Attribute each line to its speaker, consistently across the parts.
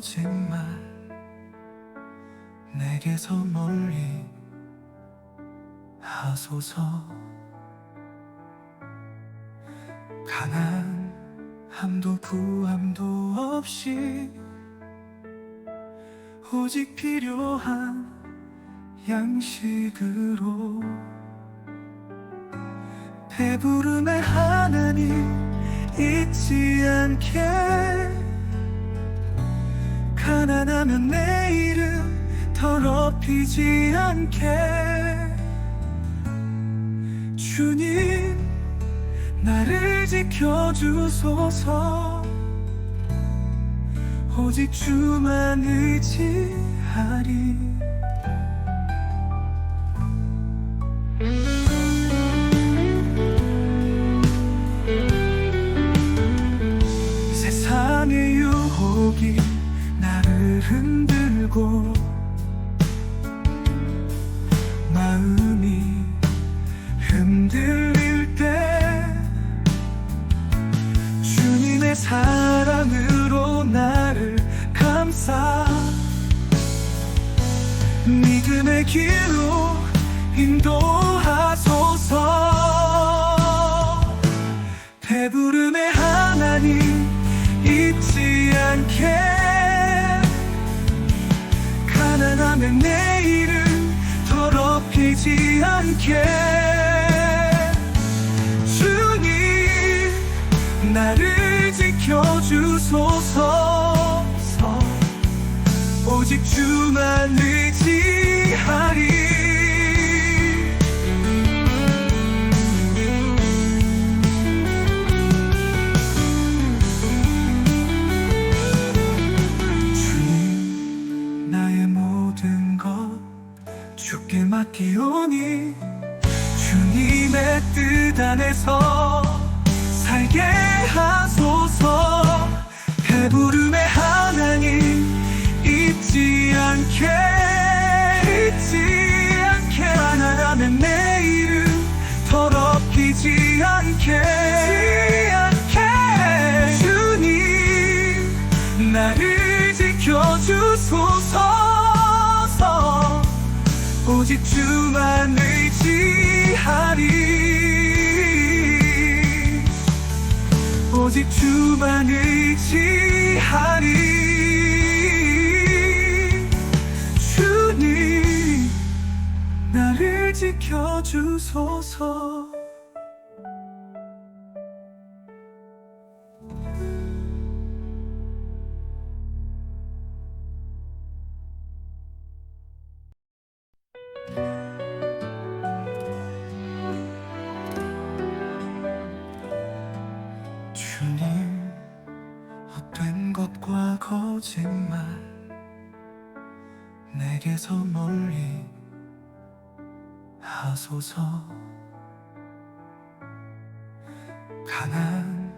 Speaker 1: 거짓말 내게서 멀리 하소서. 강한 함도 구함도 없이 오직 필요한 양식으로 배부름의 하나님 잊지 않게 가난하면 내 이름 더럽히지 않게. 주님 나를 지켜주소서. 오직 주만 의지하리 흔들고 마음이 흔들릴 때 주님의 사랑으로 나를 감싸 믿음의 길로 인도하소서. 배부름 가난하면 내 이름 더럽히지 않게. 주님 나를 지켜주소서. 오직 주만 의지하리 기오니 주님의 뜻 안에서 살게 하소서. 배부름의 하나님 잊지 않게 잊지 않게. 하나라면 내 이름 더럽히지 않게 않게. 주님 나를 지켜주소서 오직 주만 의지하리. 오직 주만 의지하리. 주님 나를 지켜주소서 거짓말 내게서 멀리 하소서. 강한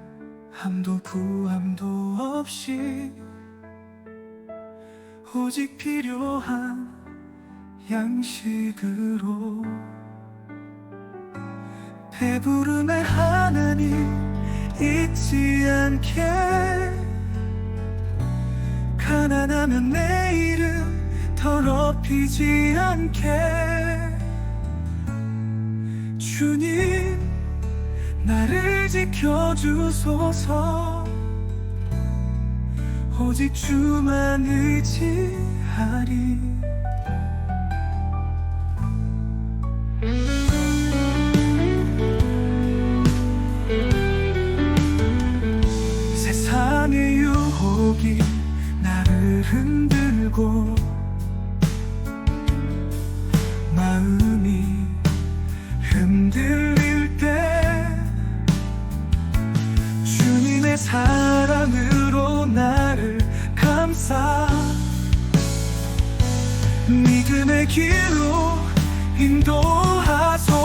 Speaker 1: 함도 구함도 없이 오직 필요한 양식으로 배부름의 하나님 잊지 않게 가난하면 내 이름 더럽히지 않게. 주님 나를 지켜주소서. 오직 주만 의지하리 흔들고 마음이 흔들릴 때 주님의 사랑으로 나를 감싸 믿음의 길로 인도하소서.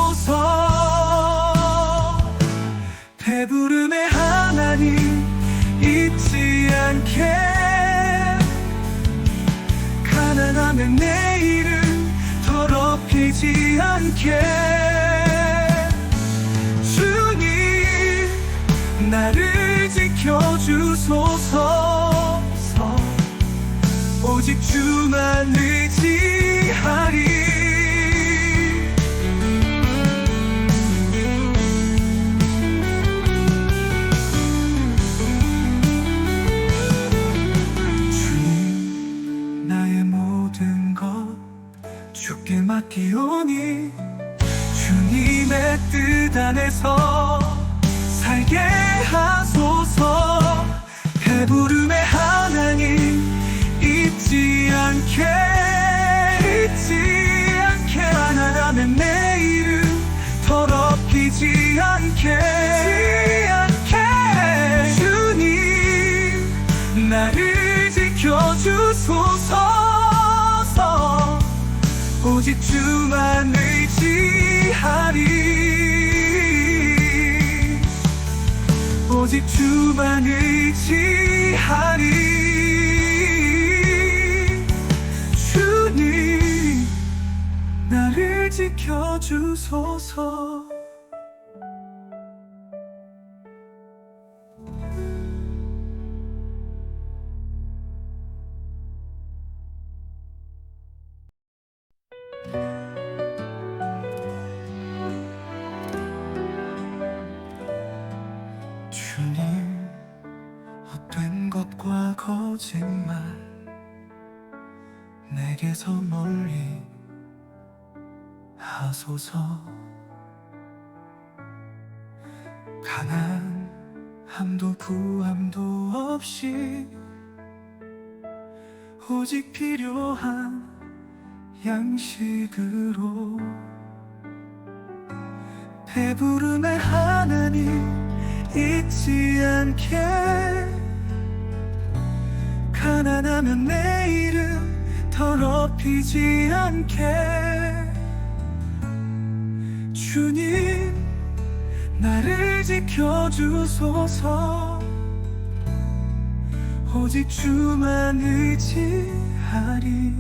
Speaker 1: 배부름의 가난하면 내 이름 더럽히지 않게. 주님 나를 지켜주소서. 오직 주만 의지 주께 맡기오니 주님의 뜻 안에서 살게 하소서. 배부름의 하나님 잊지 않게 잊지 않게. 하나라면 내 이름 더럽히지 않게 않게. 주님 나를 지켜주소서 오직 주만 의지하리. 오직 주만 의지하리. 주님 나를 지켜주소서 내게서 멀리 하소서. 가난 함도 구함도 없이 오직 필요한 양식으로 배부름의 하나님 잊지 않게. 가난하면 내 이름 더럽히지 않게. 주님 나를 지켜주소서. 오직 주만 의지하리.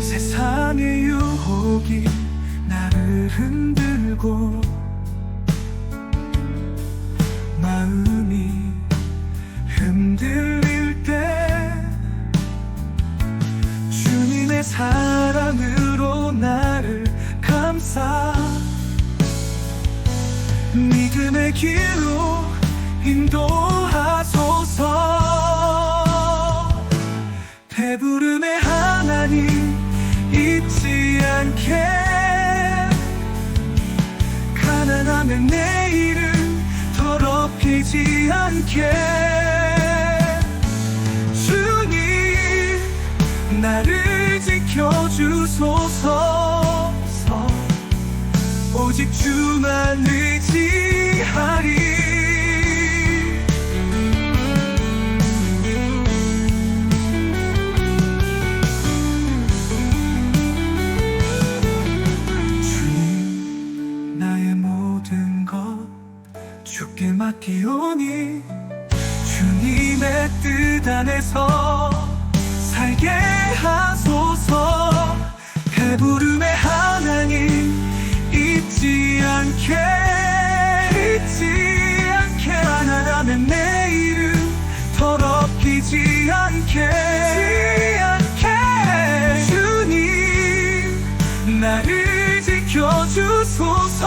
Speaker 1: 세상의 유혹이 나를 흔들고 믿음의 길로 인도하소서. 배부름의 하나님 잊지 않게. 가난하면 내 이름 더럽히지 않게. 주님 나를 지켜주소서. 오직 주만 의지 하 않게 주님 나를 지켜주소서.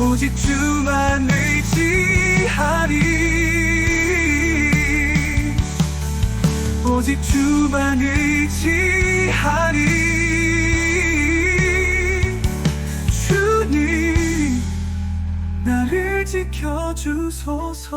Speaker 1: 오직 주만 의지하리. 오직 주만 의지하리. 주님 나를 지켜주소서